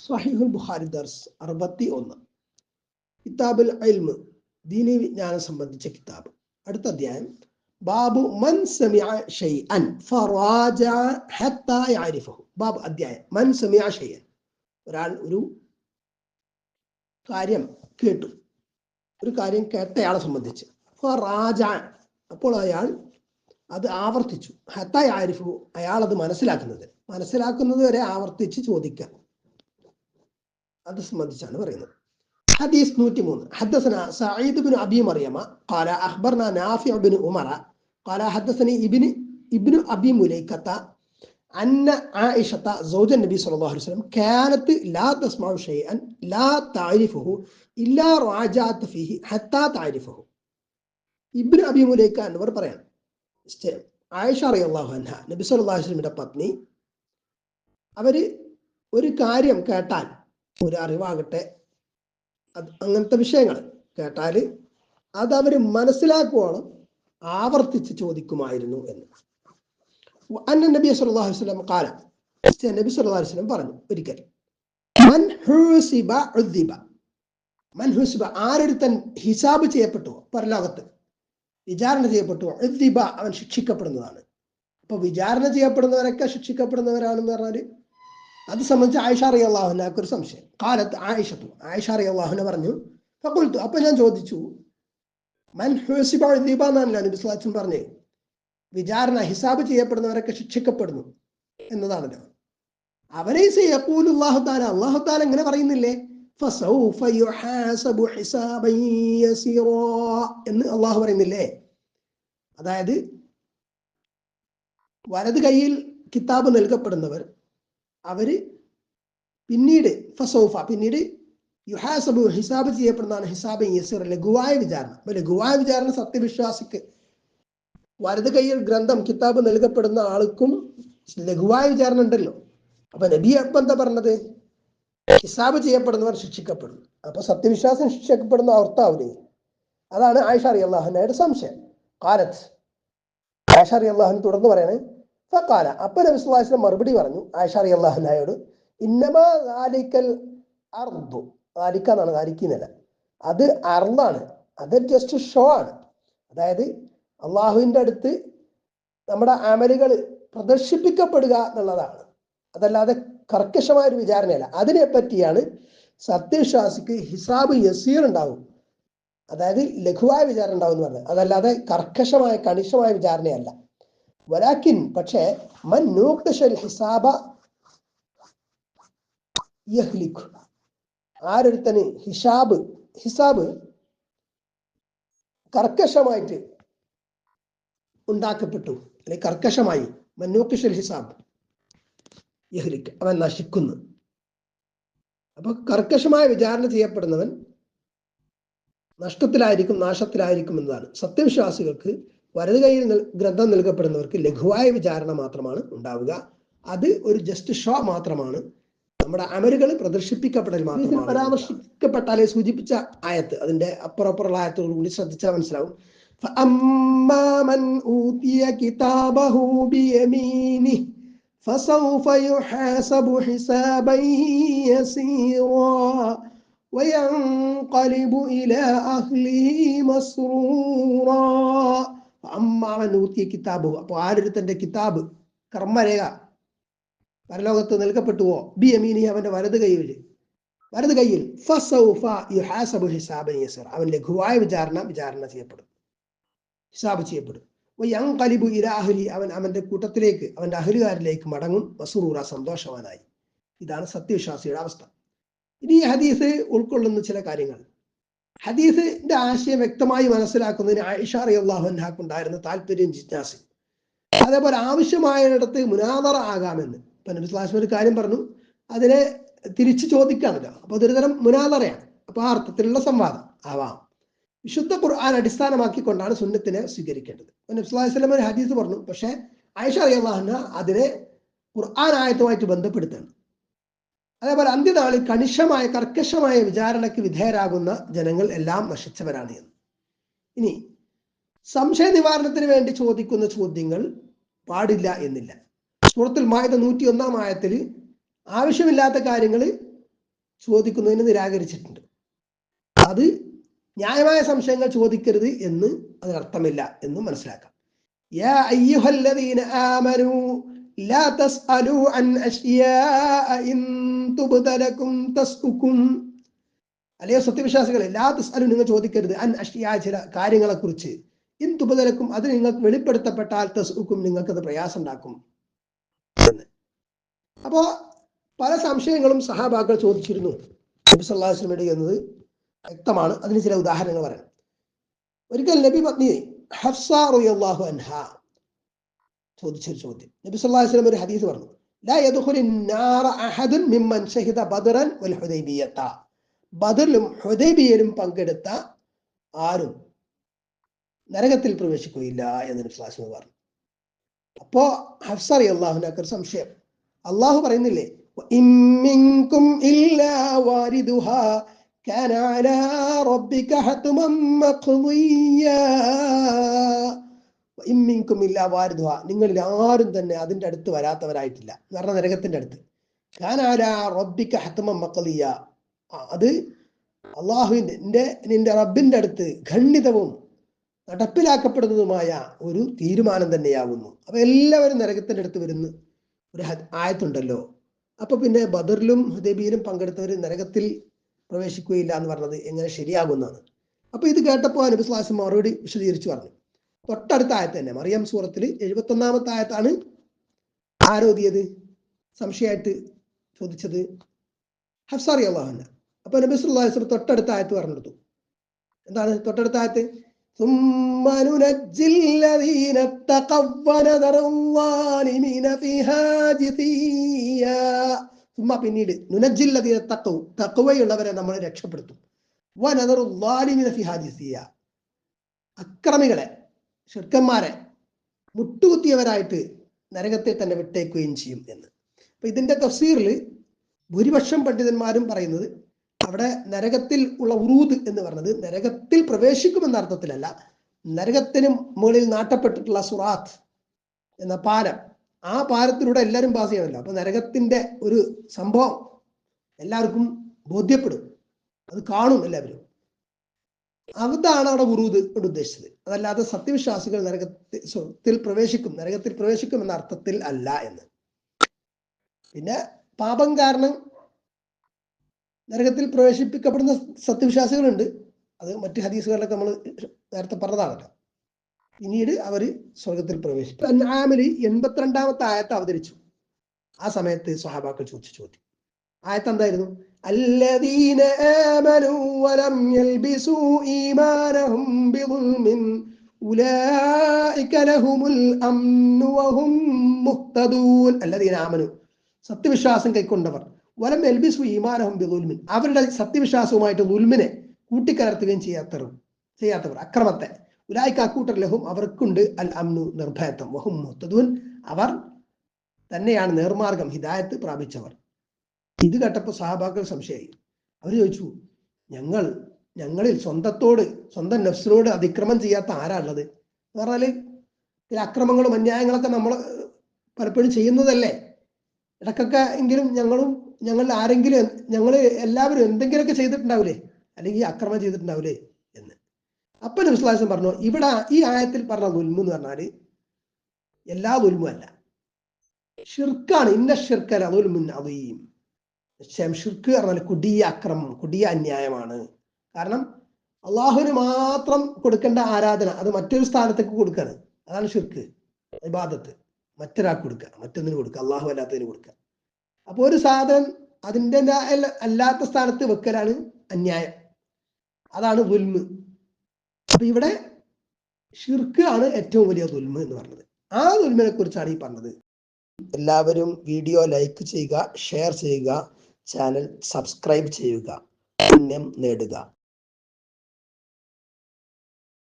സഹിഹുൽ ബുഖാരി ദർസ് അറുപത്തി ഒന്ന് കിതാബുൽ അൽമ് ദീനി വിജ്ഞാനം സംബന്ധിച്ച കിതാബ്. അടുത്ത അധ്യായം. ബാബു മൻ സമിഅ ഷൈഅൻ ഫറാജ ഹത്താ യഅരിഫഹു ബാബ് അധ്യായം. മൻ സമിയ ഷൈഅൻ. ഒരാൾ ഒരു കാര്യം കേട്ടു. ഒരു കാര്യം കേട്ടയാളെ സംബന്ധിച്ച്. ഫറാജ. അപ്പോൾ അയാൾ അത് ആവർത്തിച്ചു. ഹത്താ യഅരിഫഹു അയാൾ അത് മനസ്സിലാക്കുന്നത്. മനസ്സിലാക്കുന്നത് വരെ ആവർത്തിച്ച് ചോദിക്കുക അത് സംബന്ധിച്ചാണ് പറയുന്നത് حديث نوتي مون حدثنا سعيد بن أبي مريم قال أخبرنا نافع بن عمر قال حدثني ابن ابن أبي مليكة أن عائشة زوج النبي صلى الله عليه وسلم كانت لا تسمع شيئا لا تعرفه إلا راجعت فيه حتى تعرفه ابن أبي مليكة എന്നിവർ പറയാണ് ആയിഷ അറിയാഹു അൻഹ നബി സല്ലല്ലാഹു അലൈഹി വസല്ലമയുടെ പത്നി അവര് ഒരു കാര്യം കേട്ടാൽ ഒരു അറിവാകട്ടെ അത് അങ്ങനത്തെ വിഷയങ്ങൾ കേട്ടാൽ അത് അവർ മനസ്സിലാക്കുവാണ് ആവർത്തിച്ച് ചോദിക്കുമായിരുന്നു എന്ന്. അന്ന നബി സല്ലല്ലാഹു അലൈഹി വസല്ലം കാല നബി സല്ലല്ലാഹു അലൈഹി വസല്ലം പറഞ്ഞു ഒരിക്കൽ മൻ ഹുസിബ ഉദ്ദിബ. മൻ ഹുസിബ ആരൊരുത്തൻ ഹിസാബ് ചെയ്യപ്പെട്ടു പരലോകത്ത് വിചാരണ ചെയ്യപ്പെട്ടു ഉദ്ദിബ അവൻ ശിക്ഷിക്കപ്പെടുന്നതാണ്. അപ്പൊ വിചാരണ ചെയ്യപ്പെടുന്നവരൊക്കെ ശിക്ഷിക്കപ്പെടുന്നവരാണെന്ന് പറഞ്ഞാൽ അത് സംബന്ധിച്ച് ആയിഷ അറിയ ഒരു സംശയം. കാലത്ത് ആയിഷത്തു. ആയിഷ അറിയ പറഞ്ഞു ഫക്കുൽത്തു അപ്പൊ ഞാൻ ചോദിച്ചു മൻ ഹുസിബ പറഞ്ഞത്. വിചാരണ ഹിസാബ് ചെയ്യപ്പെടുന്നവരൊക്കെ ശിക്ഷിക്കപ്പെടുന്നു എന്നതാണല്ലോ അവരെ അള്ളാഹു താല എങ്ങനെ പറയുന്നില്ലേ? എന്ന് അള്ളാഹു പറയുന്നില്ലേ? അതായത് വലത് കയ്യിൽ കിതാബ് നൽകപ്പെടുന്നവർ അവർ പിന്നീട് ഫസോഫ പിന്നീട് യുഹാസബു ഹിസാബ് ചെയ്യപ്പെടുന്നതാണ് ഹിസാബ് യസീർ ലഘുവായ വിചാരണ. അപ്പൊ ലഘുവായ വിചാരണ സത്യവിശ്വാസിക്ക് വലത് കയ്യിൽ ഗ്രന്ഥം കിതാബ് നൽകപ്പെടുന്ന ആൾക്കും ലഘുവായ വിചാരണ ഉണ്ടല്ലോ. അപ്പൊ നബി അപ്പൊ എന്താ പറഞ്ഞത്? ഹിസാബ് ചെയ്യപ്പെടുന്നവർ ശിക്ഷിക്കപ്പെടുന്നു. അപ്പൊ സത്യവിശ്വാസം ശിക്ഷിക്കപ്പെടുന്ന അർത്ഥാവില്ലേ അതാണ് ആയിഷ അറി അള്ളാഹുനയുടെ സംശയം. കാലത്ത് ആയിഷ അറിയാഹുൻ തുടർന്ന് പറയണേ ഫക്കാല അപ്പൊ നബി മറുപടി പറഞ്ഞു ആയിഷ അറി അള്ളാഹുനായോട് ഇന്നമാ അർദ്ദു അർദു. ആലിക്ക എന്നാണ് അത് അർന്നാണ് അത് ജസ്റ്റ് ഷോ ആണ്. അതായത് അള്ളാഹുവിന്റെ അടുത്ത് നമ്മുടെ അമലുകൾ പ്രദർശിപ്പിക്കപ്പെടുക എന്നുള്ളതാണ്. അതല്ലാതെ കർക്കശമായ ഒരു വിചാരണയല്ല. അതിനെ പറ്റിയാണ് സത്യവിശ്വാസിക്ക് ഹിസാബ് യസീർ ഉണ്ടാവും. അതായത് ലഘുവായ വിചാരണ ഉണ്ടാവും എന്ന് പറഞ്ഞത്. അതല്ലാതെ കർക്കശമായ കണിശമായ വിചാരണയല്ല. വലാക്കിൻ പക്ഷേ മൻ നൂക്തശൽ ഹിസാബ യഹ്ലിഖ് ആരൊരുത്തന് ഹിസാബ് ഹിസാബ് കർക്കശമായിട്ട് ഉണ്ടാക്കപ്പെട്ടു. അല്ലെങ്കിൽ കർക്കശമായി. മന്നൂക്കിഷൽ ഹിസാബ്. യഹ്ലിക്ക് അവൻ നശിക്കുന്നു. അപ്പൊ കർക്കശമായ വിചാരണ ചെയ്യപ്പെടുന്നവൻ നഷ്ടത്തിലായിരിക്കും നാശത്തിലായിരിക്കും എന്നതാണ്. സത്യവിശ്വാസികൾക്ക് വലത് കൈയിൽ ഗ്രന്ഥം നൽകപ്പെടുന്നവർക്ക് ലഘുവായ വിചാരണ മാത്രമാണ് ഉണ്ടാവുക അത് ഒരു ജസ്റ്റ് ഷോ മാത്രമാണ് നമ്മുടെ അമലുകൾ പ്രദർശിപ്പിക്കപ്പെടൽ മാത്രമാണ് പരാമർശിക്കപ്പെട്ടാലേ സൂചിപ്പിച്ച ആയത്ത് അതിന്റെ അപ്പുറപ്പുറമുള്ള ആയത്തോടു കൂടി ശ്രദ്ധിച്ചാൽ മനസ്സിലാവും فأما من أوتي كتابه بيمينه فسوف يحاسب حسابا يسيرا وينقلب إلى أهله مسرورا അമ്മാവൻ ഊത്തിയ കിതാബ്. അപ്പോൾ ആരൊരുത്തന്റെ കിതാബ്? കർമ്മരേഖ. പരലോകത്ത് നൽകപ്പെട്ടുവോ ബി അമീനി അവന്റെ വലത് കൈയിൽ വലത് കൈയിൽ അവൻ ലഘുവായ വിചാരണ വിചാരണ ചെയ്യപ്പെടും. ഹിസാബ് ചെയ്യപ്പെടും. യങ്കലിബു ഇരാഹുലി അവൻ അവന്റെ കൂട്ടത്തിലേക്ക് അവന്റെ അഹലുകാരിലേക്ക് മടങ്ങും. വസൂറൂറ സന്തോഷവാനായി. ഇതാണ് സത്യവിശ്വാസിയുടെ അവസ്ഥ. ഇനി ഈ ഹദീസ് ഉൾക്കൊള്ളുന്ന ചില കാര്യങ്ങൾ. ഹദീസിന്റെ ആശയം വ്യക്തമായി മനസ്സിലാക്കുന്നതിന് ആയിഷ അറിയാഹുണ്ടായിരുന്ന താല്പര്യം ജിജ്ഞാസി. അതേപോലെ ആവശ്യമായിടത്ത് മുനാദറ ആകാമെന്ന്. ഇപ്പൊ നബിസ്ലാസ്മ ഒരു കാര്യം പറഞ്ഞു അതിനെ തിരിച്ചു ചോദിക്കാമല്ല. അപ്പൊ അതൊരു തരം മുനാദറയാണ്. അപ്പൊ ആ അർത്ഥത്തിലുള്ള സംവാദം ആവാം. വിശുദ്ധ ഖുർആൻ അടിസ്ഥാനമാക്കിക്കൊണ്ടാണ് സുന്നത്തിനെ സ്വീകരിക്കേണ്ടത്. നബ്സുല്ലാസ്ലം ഒരു ഹദീസ് പറഞ്ഞു പക്ഷെ ആയിഷ അറിയാഹുന അതിനെ ഖുർആൻ ആയത്തുമായിട്ട് ബന്ധപ്പെടുത്താണ്. അതേപോലെ അന്ത്യനാളിൽ കണിശമായ കർക്കശമായ വിചാരണയ്ക്ക് വിധേയരാകുന്ന ജനങ്ങൾ എല്ലാം നശിച്ചവരാണ് എന്ന്. ഇനി സംശയ നിവാരണത്തിന് വേണ്ടി ചോദിക്കുന്ന ചോദ്യങ്ങൾ പാടില്ല എന്നില്ല. സൂറത്തിൽ മായത നൂറ്റി ഒന്നാം ആയത്തിൽ ആവശ്യമില്ലാത്ത കാര്യങ്ങൾ ചോദിക്കുന്നതിന് നിരാകരിച്ചിട്ടുണ്ട്. അത് ന്യായമായ സംശയങ്ങൾ ചോദിക്കരുത് എന്ന് അതിനർത്ഥമില്ല എന്നും മനസ്സിലാക്കാം. അല്ലയോ സത്യവിശ്വാസികളെ ലാ തസ്അലു നിങ്ങൾ ചോദിക്കരുത്. അൻ അഷ്യ ചില കാര്യങ്ങളെ കുറിച്ച് ഇൻ തുബദലക്കും അത് നിങ്ങൾക്ക് വെളിപ്പെടുത്തപ്പെട്ടാൽ തസ്ഉക്കും നിങ്ങൾക്കത് പ്രയാസം ഉണ്ടാക്കും എന്ന്. അപ്പോ പല സംശയങ്ങളും സഹാബാക്കൾ ചോദിച്ചിരുന്നു. നബി വസല്ലമയുടെ എന്നത് വ്യക്തമാണ്. അതിന് ചില ഉദാഹരണങ്ങൾ പറയാം. ഒരിക്കൽ നബി പത്നി ഹഫ്സ അള്ളാഹു അൻഹ ചോദിച്ചൊരു ചോദ്യം. നബി അലൈഹി വസല്ലം ഒരു ഹദീസ് പറഞ്ഞു. ബദറിലും പങ്കെടുത്ത ആരും നരകത്തിൽ പ്രവേശിക്കുകയില്ല എന്ന് നബി സല്ലല്ലാഹു പറഞ്ഞു. അപ്പോ ഹഫ്സ റളിയല്ലാഹുവിനൊക്കെ ഒരു സംശയം. അള്ളാഹു പറയുന്നില്ലേ "വഇൻ മിൻകും ഇല്ലാ വാരിദുഹാ കാന ഇല്ലാ വാരിദുഹാ നിങ്ങളിൽ ആരും തന്നെ അതിന്റെ അടുത്ത് വരാത്തവരായിട്ടില്ല. കാരണം നരകത്തിന്റെ അടുത്ത്. കാന അലാ റബ്ബിക മക്കളിയ അത് അള്ളാഹുവിന്റെ നിന്റെ നിന്റെ റബ്ബിന്റെ അടുത്ത് ഖണ്ഡിതവും നടപ്പിലാക്കപ്പെടുന്നതുമായ ഒരു തീരുമാനം തന്നെയാകുന്നു അപ്പൊ എല്ലാവരും നരകത്തിന്റെ അടുത്ത് വരുന്ന ഒരു ആയത്തുണ്ടല്ലോ. അപ്പൊ പിന്നെ ബദറിലും ഹുദബിയിലും പങ്കെടുത്തവർ നരകത്തിൽ പ്രവേശിക്കുകയില്ല എന്ന് പറഞ്ഞത് എങ്ങനെ ശരിയാകുന്നതാണ് അപ്പൊ ഇത് കേട്ടപ്പോൾ നബി സ്ലാസം മറുപടി വിശദീകരിച്ചു പറഞ്ഞു. തൊട്ടടുത്ത ആയത്ത് തന്നെ മറിയം സൂറത്തിൽ എഴുപത്തൊന്നാമത്തെ ആയത്താണ് ആരോധിയത് സംശയമായിട്ട് ചോദിച്ചത് ഹഫ്സാറി അള്ളാഹുന്ന അപ്പൊ നബി തൊട്ടടുത്ത ആയത്ത് പറഞ്ഞെടുത്തു എന്താണ് തൊട്ടടുത്ത ആയത്ത്? പിന്നീട് നുനജില്ലതീന നമ്മൾ രക്ഷപ്പെടുത്തും. അക്രമികളെ ഷിർക്കന്മാരെ മുട്ടുകുത്തിയവരായിട്ട് നരകത്തെ തന്നെ വിട്ടേക്കുകയും ചെയ്യും എന്ന്. അപ്പൊ ഇതിന്റെ തഫ്സീറിൽ ഭൂരിപക്ഷം പണ്ഡിതന്മാരും പറയുന്നത് അവിടെ നരകത്തിൽ ഉള്ള ഉറൂദ് എന്ന് പറഞ്ഞത് നരകത്തിൽ പ്രവേശിക്കുമെന്ന അർത്ഥത്തിലല്ല നരകത്തിന് മുകളിൽ നാട്ടപ്പെട്ടിട്ടുള്ള സുറാത്ത് എന്ന പാലം ആ പാലത്തിലൂടെ എല്ലാവരും പാസ് ചെയ്യണമല്ലോ അപ്പൊ നരകത്തിന്റെ ഒരു സംഭവം എല്ലാവർക്കും ബോധ്യപ്പെടും. അത് കാണും എല്ലാവരും. അതാണ് അവിടെ ഉറൂദ് കൊണ്ട് ഉദ്ദേശിച്ചത്. അതല്ലാതെ സത്യവിശ്വാസികൾ നരകത്തിൽ പ്രവേശിക്കും നരകത്തിൽ പ്രവേശിക്കും എന്ന അർത്ഥത്തിൽ അല്ല എന്ന്. പിന്നെ പാപം കാരണം നരകത്തിൽ പ്രവേശിപ്പിക്കപ്പെടുന്ന സത്യവിശ്വാസികളുണ്ട്. അത് മറ്റു ഹദീസുകളിലൊക്കെ നമ്മൾ നേരത്തെ പറഞ്ഞതാണല്ലോ. പിന്നീട് അവർ സ്വർഗത്തിൽ പ്രവേശിച്ചു അൻആമിൽ എൺപത്തിരണ്ടാമത്തെ ആയത്ത് അവതരിച്ചു. ആ സമയത്ത് സ്വഹാബാക്കൾ ചോദിച്ചു ചോദ്യം. ആയത്ത് എന്തായിരുന്നു? الذين آمنوا ولم يلبسوا إيمانهم بظلم أولئك لهم الأمن وهم مهتدون الذين آمنوا സത്യവിശ്വാസം കൈക്കൊണ്ടവർ വലം എൽബിസു ഈമാനഹും ബിദുൽമിൻ അവരുടെ സത്യവിശ്വാസവുമായിട്ട് ദുൽമിനെ കൂട്ടിക്കലർത്തുകയും ചെയ്യാത്തവർ ചെയ്യാത്തവർ അക്രമത്തെ ഉലായിക്ക് അക്കൂട്ടർ ലഹും അവർക്കുണ്ട് അൽ അമ്നു നിർഭയത്വം വഹും മുത്തദൂൻ അവർ തന്നെയാണ് നേർമാർഗം ഹിദായത്ത് പ്രാപിച്ചവർ ഇത് കേട്ടപ്പോൾ സഹാബാക്കൾ സംശയമായി. അവർ ചോദിച്ചു ഞങ്ങൾ ഞങ്ങളിൽ സ്വന്തത്തോട് സ്വന്തം നഫ്സിനോട് അതിക്രമം ചെയ്യാത്ത ആരാണുള്ളത്? എന്ന് പറഞ്ഞാൽ ചില അക്രമങ്ങളും അന്യായങ്ങളൊക്കെ നമ്മൾ പലപ്പോഴും ചെയ്യുന്നതല്ലേ? ഇടക്കൊക്കെ എങ്കിലും ഞങ്ങളും ഞങ്ങളിൽ ആരെങ്കിലും ഞങ്ങൾ എല്ലാവരും എന്തെങ്കിലുമൊക്കെ ചെയ്തിട്ടുണ്ടാവില്ലേ അല്ലെങ്കിൽ അക്രമം ചെയ്തിട്ടുണ്ടാവില്ലേ എന്ന്. അപ്പൊ നബ്സ്ലാസം പറഞ്ഞു ഇവിടെ ഈ ആയത്തിൽ പറഞ്ഞ ദുൽമു എന്ന് പറഞ്ഞാൽ എല്ലാ ദുൽമും അല്ല. ഷിർക്കാണ്. ഇന്ന ഷിർക്കൽ ദുൽമുൻ അതീം നിശ്ചയം ഷിർക്ക് പറഞ്ഞാൽ കുടിയ അക്രമം കുടിയ അന്യായമാണ്. കാരണം അള്ളാഹുവിന് മാത്രം കൊടുക്കേണ്ട ആരാധന അത് മറ്റൊരു സ്ഥാനത്തേക്ക് കൊടുക്കാണ്. അതാണ് ഷിർക്ക് വിവാദത്ത് മറ്റൊരാൾക്ക് കൊടുക്കുക മറ്റൊന്നിന് കൊടുക്കുക അള്ളാഹു അല്ലാത്തതിന് കൊടുക്കുക അപ്പൊ ഒരു സാധനം അതിന്റെ അല്ലാത്ത സ്ഥാനത്ത് വെക്കലാണ് അന്യായം. അതാണ് ദുൽമ്. അപ്പൊ ഇവിടെ ഷിർക്ക് ആണ് ഏറ്റവും വലിയ ദുൽമ് എന്ന് പറഞ്ഞത്. ആ ദുൽമിനെ കുറിച്ചാണ് ഈ പറഞ്ഞത്. എല്ലാവരും വീഡിയോ ലൈക്ക് ചെയ്യുക ഷെയർ ചെയ്യുക. ചാനൽ സബ്സ്ക്രൈബ് ചെയ്യുക. പുണ്യം നേടുക.